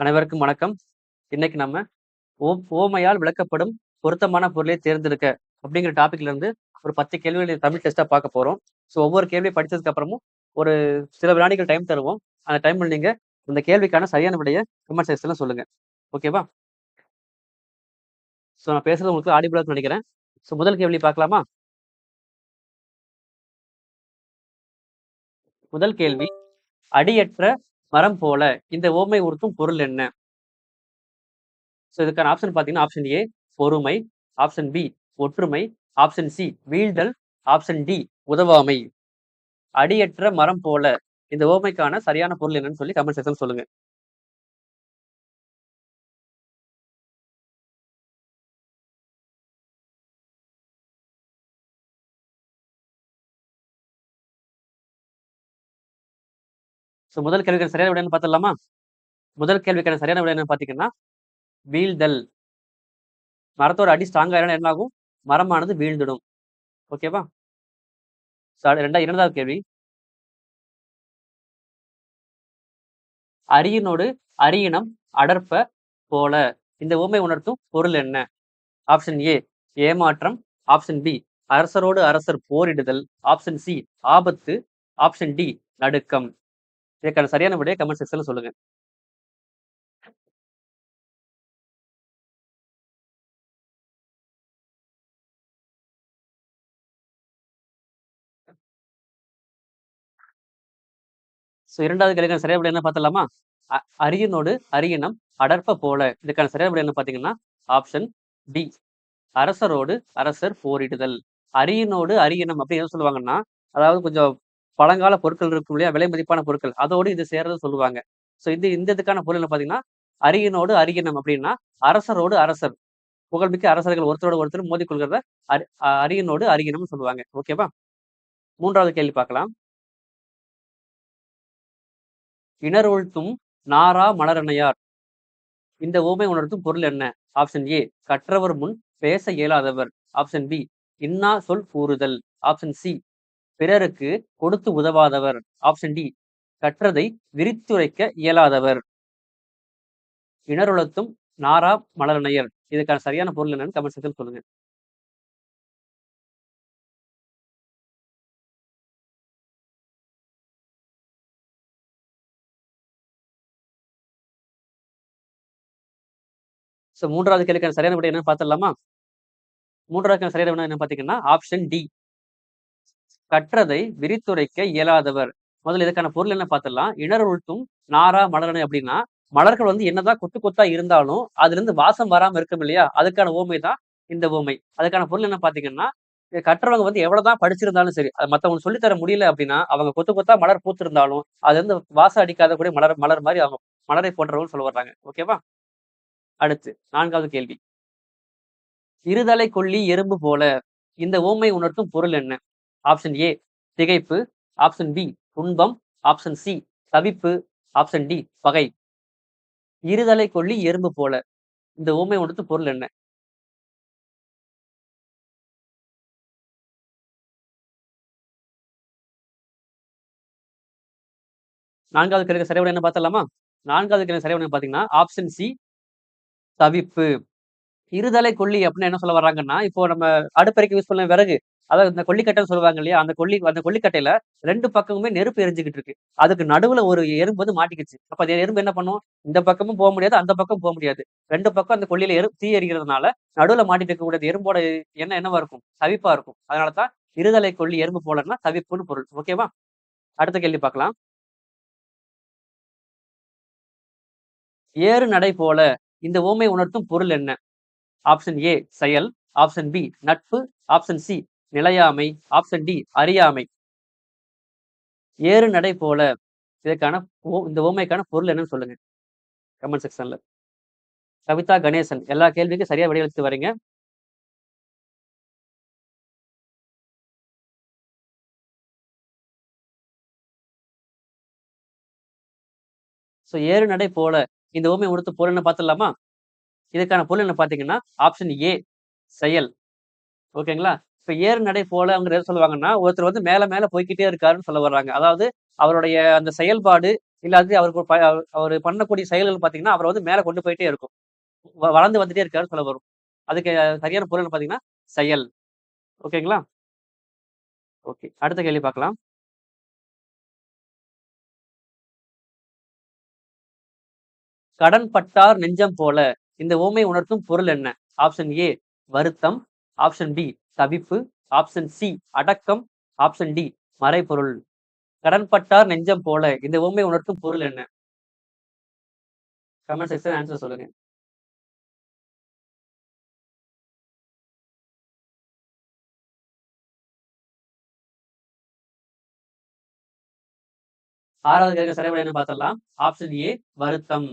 அனைவருக்கும் வணக்கம். இன்னைக்கு நம்ம ஓ ஓமையால் விளக்கப்படும் பொருத்தமான பொருளை தேர்ந்தெடுக்க அப்படிங்கிற டாபிக்ல இருந்து ஒரு பத்து கேள்விகள் தமிழ் டெஸ்டா பார்க்க போறோம். ஸோ ஒவ்வொரு கேள்வியை படித்ததுக்கு அப்புறமும் ஒரு சில வினாடிகள் டைம் தருவோம். அந்த டைம்ல நீங்க இந்த கேள்விக்கான சரியான விடைய கமெண்ட் செக்ஷன்ல சொல்லுங்க. ஓகேவா ஸோ நான் பேசுறது உங்களுக்கு ஆடிபிளாக நினைக்கிறேன். ஸோ முதல் கேள்வி பார்க்கலாமா? முதல் கேள்வி அடியற்ற மரம் போல இந்த ஓமை உறுத்தும் பொருள் என்ன? ஸோ இதுக்கான ஆப்ஷன் பார்த்தீங்கன்னா ஆப்ஷன் ஏ பொறுமை. ஆப்ஷன் பி ஒற்றுமை. ஆப்ஷன் சி வீழ்தல். ஆப்ஷன் டி உதவாமை. அடியற்ற மரம் போல. இந்த ஓமைக்கான சரியான பொருள் என்னன்னு சொல்லி கமெண்ட் செக்ஷன் சொல்லுங்க. ஸோ முதல் கேள்விக்கான சரியான விட பார்த்துடலாமா? முதல் கேள்விக்கான சரியான விட என்னன்னு பார்த்தீங்கன்னா வீழ்தல். மரத்தோட அடி ஸ்ட்ராங்காக இருந்தால் என்ன ஆகும்? மரமானது வீழ்ந்துடும். ஓகேவா ரெண்டா இரண்டாவது கேள்வி. அரியனோடு அரியனம் அடர்ப்ப போல. இந்த உண்மை உணர்த்தும் பொருள் என்ன? ஆப்ஷன் ஏ ஏமாற்றம். ஆப்ஷன் பி அரசரோடு அரசர் போரிடுதல். ஆப்ஷன் சி ஆபத்து. ஆப்ஷன் டி நடுக்கம். இதுக்கான சரியான விடையை கமெண்ட் செக்ஷன்ல சொல்லுங்க. ஸோ இரண்டாவது கேள்விக்கான சரியான விடை என்ன பார்த்தலாமா அரியனோடு அரியனம் அடர்ப்ப போல. இதுக்கான சரியான விடை என்ன பார்த்தீங்கன்னா ஆப்ஷன் டி அரசரோடு அரசர் போரிடுதல். அரியனோடு அரியனம் அப்படி என்ன சொல்லுவாங்கன்னா அதாவது கொஞ்சம் பழங்கால பொருட்கள் இருக்கும் இல்லையா? விலை மதிப்பான பொருட்கள். அதோடு இது சேர்றது சொல்லுவாங்க. ஸோ இந்த இந்த இதுக்கான பொருள் என்ன பார்த்தீங்கன்னா அரியனோடு அரியனம் அப்படின்னா அரசரோடு அரசர். புகழ்மிக்க அரசர்கள் ஒருத்தரோடு ஒருத்தர் மோதிக்கொள்கிறத அரியனோடு அரியணம்னு சொல்லுவாங்க. ஓகேவா மூன்றாவது கேள்வி பார்க்கலாம். இணர்வுழ்த்தும் நாரா மலரணையார். இந்த ஓமை உணர்த்தும் பொருள் என்ன? ஆப்ஷன் ஏ கற்றவர் முன் பேச இயலாதவர். ஆப்ஷன் பி இன்னா சொல் கூறுதல். ஆப்ஷன் சி பிறருக்கு கொடுத்து உதவாதவர். ஆப்ஷன் டி கற்றதை விரித்துரைக்க இயலாதவர். இணருளத்தும் நாரா மலரணையர். இதுக்கான சரியான பொருள் என்னன்னு கமெண்ட் செக்ஷன் சொல்லுங்க. ஸோ மூன்றாவது கேள்விக்கான சரியான விட என்னன்னு பார்த்துடலாமா? மூன்றாவது சரியான விட என்ன பார்த்தீங்கன்னா ஆப்ஷன் டி கற்றதை விரித்துரைக்க இயலாதவர். முதல்ல இதுக்கான பொருள் என்ன பார்த்துடலாம். இணர் உழ்த்தும் நாரா மலரணு அப்படின்னா மலர்கள் வந்து என்னதான் கொத்து கொத்தா இருந்தாலும் அதுல இருந்து வாசம் வராம இருக்கும் இல்லையா? அதுக்கான ஓமை தான் இந்த ஓமை. அதுக்கான பொருள் என்ன பாத்தீங்கன்னா கற்றவங்க வந்து எவ்வளவுதான் படிச்சிருந்தாலும் சரி அது மத்தவங்க சொல்லித்தர முடியல அப்படின்னா அவங்க கொத்து கொத்தா மலர் பூத்திருந்தாலும் அது வந்து வாசம் அடிக்காத கூட மலர் மலர் மாதிரி அவங்க மலரை போன்றவங்க சொல்ல வர்றாங்க. ஓகேவா அடுத்து நான்காவது கேள்வி. இருதலை கொல்லி எறும்பு போல இந்த ஓமை உணர்த்தும் பொருள் என்ன? ஆப்ஷன் ஏ திகைப்பு ஆப்ஷன் பி துன்பம். ஆப்ஷன் சி தவிப்பு. ஆப்ஷன் டி பகை. இருதலை கொல்லி எறும்பு போல. இந்த ஊமை உணர்த்து பொருள் என்ன? நான்காவது கிழக்கு சரிவுடன் என்ன பார்த்தலாமா நான்காவது கிழக்கு சரிவுடன் பார்த்தீங்கன்னா ஆப்ஷன் சி தவிப்பு. இருதலை கொல்லி அப்படின்னு என்ன சொல்ல வர்றாங்கன்னா இப்போ நம்ம அடுப்பறைக்கு யூஸ் பண்ண விறகு அதாவது இந்த கொல்லிக்கட்டைன்னு சொல்லுவாங்க இல்லையா அந்த கொல்லி அந்த கொல்லிக்கட்டையில ரெண்டு பக்கமுமே நெருப்பு எரிஞ்சுக்கிட்டு இருக்கு. அதுக்கு நடுவுல ஒரு எறும்பு வந்து மாட்டிக்கிச்சு. அப்ப அந்த எறும்பு என்ன பண்ணும்? இந்த பக்கமும் போக முடியாது அந்த பக்கம் போக முடியாது. ரெண்டு பக்கம் அந்த கொல்லியில எரு தீ எரிகிறதுனால நடுவுல மாட்டிட்டு இருக்கக்கூடிய எறும்போட என்ன என்னவா இருக்கும்? தவிப்பா இருக்கும். அதனாலதான் இருதலை கொல்லி எறும்பு போலன்னா தவிப்புன்னு பொருள். ஓகேவா அடுத்த கேள்வி பார்க்கலாம். ஏறு நடை போல இந்த ஓமை உணர்த்தும் பொருள் என்ன? ஆப்ஷன் ஏ செயல். ஆப்ஷன் பி நட்பு. ஆப்ஷன் சி நிலையாமை. ஆப்ஷன் டி அறியாமை. ஏறு நடை போல. இதுக்கான இந்த ஓமைக்கான பொருள் என்னன்னு சொல்லுங்க. கமெண்ட் செக்ஷன்ல கவிதா கணேசன் எல்லா கேள்விக்கும் சரியா விடையளித்து வரீங்க. ஸோ ஏறு நடை போல. இந்த ஓமை உடுத்து போலன்னு பார்த்துடலாமா? இதுக்கான பொருள் என்ன பார்த்தீங்கன்னா ஆப்ஷன் ஏ செயல் ஓகேங்களா இப்போ ஏறு நடை போல அவங்க எது சொல்லுவாங்கன்னா ஒருத்தர் வந்து மேலே மேலே போய்கிட்டே இருக்காருன்னு சொல்ல வர்றாங்க அதாவது அவருடைய அந்த செயல்பாடு இல்லாது அவருக்கு ஒரு ப அவர் பண்ணக்கூடிய செயல்கள் பார்த்தீங்கன்னா, அவரை வந்து மேலே கொண்டு போயிட்டே இருக்கும். வ வளர்ந்து வந்துட்டே இருக்காருன்னு சொல்ல வரும். அதுக்கு சரியான பொருள் பார்த்தீங்கன்னா, செயல். ஓகேங்களா? ஓகே. அடுத்த கேள்வி பார்க்கலாம். கடன் பட்டார் நெஞ்சம் போல. இந்த ஓமை உணர்த்தும் பொருள் என்ன? ஆப்ஷன் ஏ வருத்தம். ஆப்ஷன் பி தவிப்பு. ஆப்ஷன் சி அடக்கம். ஆப்ஷன் டி மறைபொருள். கடன்பட்டார் நெஞ்சம் போல. இந்த ஓமை உணர்த்தும் பொருள் என்ன? கமெண்ட் செக்ஷன் ஆன்சர் சொல்லுங்க. ஆறாவது கேள்வி சரியான பார்த்தலாம் ஆப்ஷன் ஏ வருத்தம்.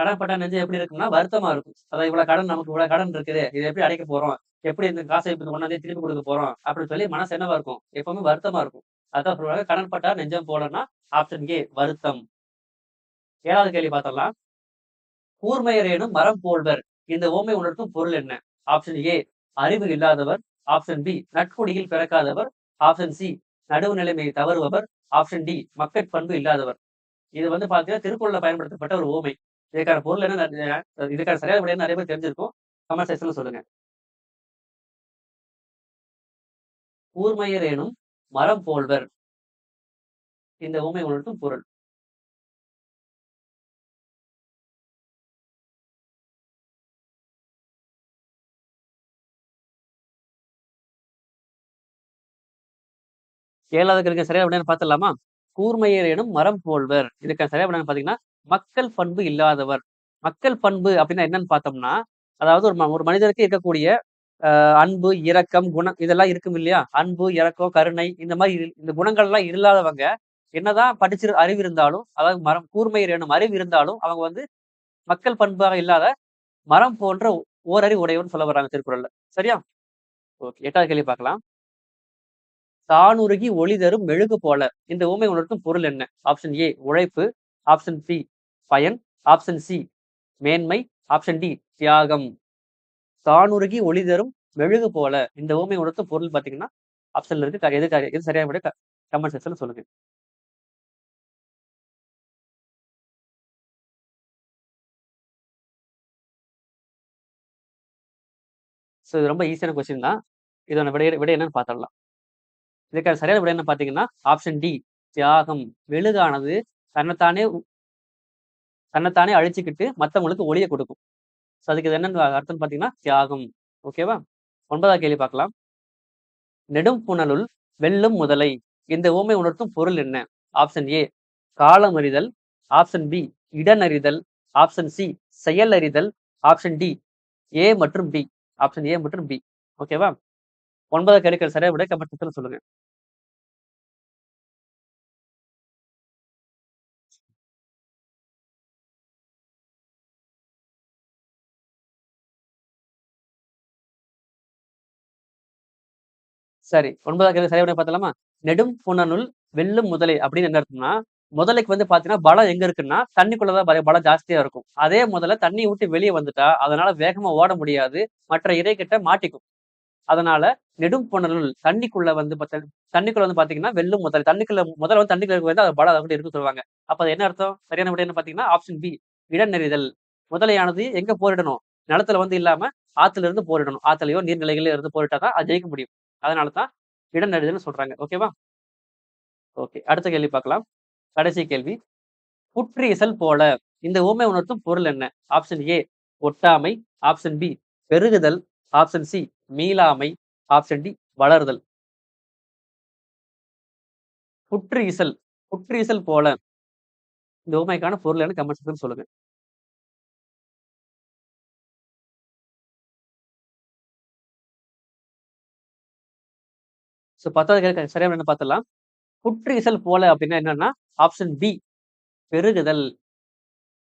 கடன் பட்டா நெஞ்சம் எப்படி இருக்கும்னா, வருத்தமா இருக்கும். அதாவது இவ்வளவு கடன் நமக்கு இவ்வளவு கடன் இருக்குது. இது எப்படி அடைக்க போறோம்? எப்படி இந்த காசை இப்ப ஒன்னாந்தே திருப்பி கொடுக்க போறோம்? அப்படின்னு சொல்லி மனசு என்னவா இருக்கும்? எப்பவுமே வருத்தமா இருக்கும். அதான் சொல்லுவாங்க கடன் பட்டா நெஞ்சம் போலன்னா, ஆப்ஷன் கே வருத்தம். ஏழாவது கேள்வி பார்த்துடலாம். கூர்மையரேனும் மரம் போல்வர். இந்த ஓமை உணர்த்தும் பொருள் என்ன? ஆப்ஷன் ஏ அறிவு இல்லாதவர். ஆப்ஷன் பி நட்புடியில் பிறக்காதவர். ஆப்ஷன் சி நடுவு நிலைமையை தவறுபவர். ஆப்ஷன் டி மக்கட்பண்பு இல்லாதவர். இது வந்து பார்த்தீங்கன்னா, திருக்குறள்ல பயன்படுத்தப்பட்ட ஒரு ஓமை இதுக்கான பொருள் என்ன இதுக்கான சரியான விடை நிறைய பேர் தெரிஞ்சிருக்கும். கமெண்ட் செக்ஷன்ல சொல்லுங்க. கூர்மையரேனும் மரம் போல்வர். இந்த உவமை உணர்த்தும் பொருள். ஏழாவது சரியா சரியான விடைன்னு பார்த்துடலாமா? கூர்மையரேனும் மரம் போல்வர். இதுக்கான சரியா விடை பார்த்தீங்கன்னா, மக்கள் பண்பு இல்லாதவர். மக்கள் பண்பு அப்படின்னா என்னன்னு பார்த்தோம்னா, அதாவது ஒரு ம ஒரு மனிதருக்கு இருக்கக்கூடிய அ அன்பு, இரக்கம், குணம் இதெல்லாம் இருக்கும் இல்லையா? அன்பு, இரக்கம், கருணை இந்த மாதிரி இந்த குணங்கள்லாம் இல்லாதவங்க, என்னதான் படிச்சிரு அறிவு இருந்தாலும், அதாவது மரம் கூர்மையரேனும் அறிவு இருந்தாலும், அவங்க வந்து மக்கள் பண்பாக இல்லாத மரம் போன்ற ஓரறி உடையவன் சொல்ல வர்றாங்க திருக்குறள்ல. சரியா? ஓகே. எட்டாவது கேள்வி பார்க்கலாம். தானுருகி ஒளி தரும் மெழுகு போல. இந்த ஊமை உணர்த்தும் பொருள் என்ன? ஆப்ஷன் ஏ உழைப்பு. ஆப்ஷன் பி பயன். ஆப்ஷன் சி மேன்மை. ஆப்ஷன் டி தியாகம். தானுருகி ஒளி தரும் மெழுகு போல. இந்த ஓமை உணர்த்த பொருள் பார்த்தீங்கன்னா, ஆப்ஷன்ல இருக்கு. க எது எது சரியான விட கமெண்ட் செக்ஷன்ல சொல்லுங்க. ஸோ இது ரொம்ப ஈஸியான கொஸ்டின் தான். இதோட விட விடை என்னன்னு பார்த்துடலாம். இதுக்கான சரியான விடை என்ன பார்த்தீங்கன்னா, ஆப்ஷன் டி தியாகம். மெழுகானது தன்னைத்தானே தன்னைத்தானே அழிச்சுக்கிட்டு மத்தவங்களுக்கு ஒளிய கொடுக்கும். ஸோ அதுக்கு இது என்னன்னு அர்த்தம்னு பார்த்தீங்கன்னா, தியாகம். ஓகேவா? 9வது கேள்வி பார்க்கலாம். நெடும் புனலுள் வெல்லும் முதலை. இந்த ஓமை உணர்த்தும் பொருள் என்ன? ஆப்ஷன் ஏ காலம் அறிதல். ஆப்ஷன் பி இடனறிதல். ஆப்ஷன் சி செயல் அறிதல். ஆப்ஷன் டி ஏ மற்றும் பி. ஆப்ஷன் ஏ மற்றும் பி. ஓகேவா? 9வது கேள்விக்கு சரியாக விட கமெண்ட் சொல்லுங்க. சரி. ஒன்பதாம் கேள்வி சரியான பார்த்தலாமா? நெடும் புனலுள் வெல்லும் முதலை அப்படின்னு என்ன அர்த்தம்னா, முதலைக்கு வந்து பார்த்தீங்கன்னா, பலம் எங்க இருக்குன்னா, தண்ணிக்குள்ளதான் பலம் ஜாஸ்தியா இருக்கும். அதே முதல்ல தண்ணி விட்டு வெளியே வந்துட்டா, அதனால வேகமா ஓட முடியாது. மற்ற இரைகிட்ட மாட்டிக்கும். அதனால நெடும் புனலுள் தண்ணிக்குள்ள வந்து தண்ணிக்குள்ள வந்து பார்த்தீங்கன்னா, வெல்லும் முதலை. தண்ணிக்குள்ள முதல்ல வந்து தண்ணிக்குள்ள வந்து அது பலம் அதுகிட்ட இருக்கு சொல்லுவாங்க. அப்ப அது என்ன அர்த்தம்? சரியான விடை என்ன பார்த்தீங்கன்னா, ஆப்ஷன் பி இடநெறிதல். முதலையானது எங்க போரிடணும்? நிலத்துல வந்து இல்லாம ஆத்துல இருந்து போரிடணும். ஆத்துலயோ, நீர்நிலைகள்லயோ இருந்து போரிட்டா தான் அது ஜெயிக்க முடியும். அதனால தான் இடநெறிதல்னு சொல்றாங்க. ஓகேவா? ஓகே. அடுத்த கேள்வி பார்க்கலாம். கடைசி கேள்வி. புற்று இசல் போல. இந்த ஓமை உணர்த்தும் பொருள் என்ன? ஆப்ஷன் ஏ ஒட்டாமை. ஆப்ஷன் பி பெருகுதல். ஆப்ஷன் சி மீளாமை. ஆப்ஷன் டி வளர்தல். புற்று இசல் புற்று இசல் போல. இந்த ஓமைக்கான பொருள் என்ன? கமெண்ட் சொல்லுங்க. ஸோ 10வது கேள்விக்கு சரியான என்ன பார்த்துடலாம். புற்றுசல் போல அப்படின்னா என்னன்னா, ஆப்ஷன் பி பெருகுதல்.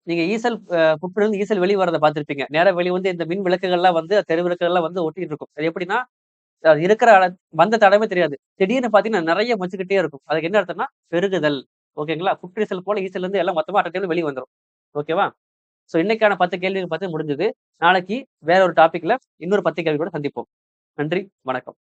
நீங்க ஈசல் புற்றுலேருந்து புற்றிலிருந்து ஈசல் வெளி வரதை பார்த்துருப்பீங்க நேராக வெளி வந்து இந்த மின் விளக்குகள்லாம் வந்து தெரு விளக்குகள்லாம் வந்து ஒட்டிட்டு இருக்கும். அது எப்படின்னா, அது இருக்கிற அள வந்த தடமே தெரியாது. திடீர்னு பார்த்தீங்கன்னா, நிறைய மச்சுக்கிட்டே இருக்கும். அதுக்கு என்ன அர்த்தம்னா, பெருகுதல். ஓகேங்களா? புற்றீசல் போல ஈசல்லேருந்து எல்லாம் மொத்தமாக அட் வெளியே வந்துடும் ஓகேவா? ஸோ இன்னைக்கான 10 கேள்விகள் பார்த்து முடிஞ்சது. நாளைக்கு வேற ஒரு டாபிக்ல இன்னொரு பத்து கேள்வி கூட சந்திப்போம். நன்றி, வணக்கம்.